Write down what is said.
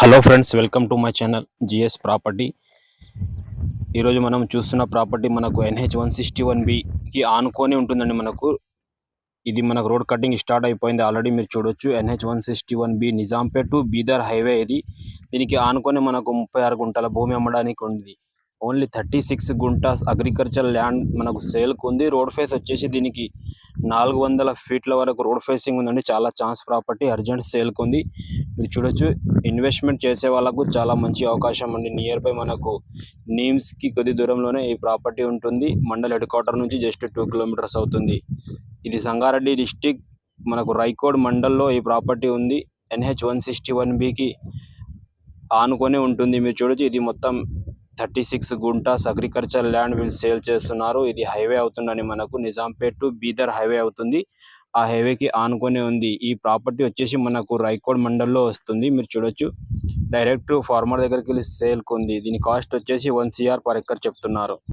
Hello friends welcome to my channel GS property. ఈరోజు మనం చూస్తున్న ప్రాపర్టీ మనకు ఎన్హెచ్ వన్ సిక్స్టీ వన్ బికి ఆనుకొని ఉంటుందండి మనకు. ఇది మనకు రోడ్ కటింగ్ స్టార్ట్ అయిపోయింది. ఆల్రెడీ మీరు చూడొచ్చు NH one sixty one B Nizampet to Bidar highway ఇది. దీనికి ఆనుకొని మనకు ముప్పై ఆరు గుంటల భూమి అమ్మడానికి ఉంది. Only thirty six guntas agriculture land మనకు సేల్కు ఉంది. రోడ్ ఫేస్ వచ్చేసి దీనికి నాలుగు వందల ఫీట్ల వరకు రోడ్ ఫేసింగ్ ఉందండి. చాలా ఛాన్స్ ప్రాపర్టీ అర్జెంట్ సేల్కు ఉంది. మీరు చూడొచ్చు ఇన్వెస్ట్మెంట్ చేసే వాళ్ళకు చాలా మంచి అవకాశం అండి నియర్ బై మనకు నీమ్స్కి కొద్ది దూరంలోనే ఈ ప్రాపర్టీ ఉంటుంది. మండల్ హెడ్ క్వార్టర్ నుంచి జస్ట్ టూ కిలోమీటర్స్ అవుతుంది. ఇది సంగారెడ్డి డిస్టిక్ మనకు రైకోడ్ మండల్లో ఈ ప్రాపర్టీ ఉంది. ఎన్హెచ్ వన్ సిక్స్టీ వన్ బికి ఆనుకొని ఉంటుంది. మీరు చూడొచ్చు ఇది మొత్తం thirty six guntas agriculture land వీళ్ళు సేల్ చేస్తున్నారు. ఇది హైవే అవుతుందని మనకు నిజాంపేట్ టు బీదర్ హైవే అవుతుంది. ఆ హైవేకి ఆనుకొని ఉంది. ఈ ప్రాపర్టీ వచ్చేసి మనకు రైకోడ్ మండల్లో వస్తుంది. మీరు చూడొచ్చు. డైరెక్ట్ ఫార్మర్ దగ్గరికి వెళ్ళి సేల్కి ఉంది. దీని కాస్ట్ వచ్చేసి వన్ సిఆర్ పర్ ఎక్కర్ చెప్తున్నారు.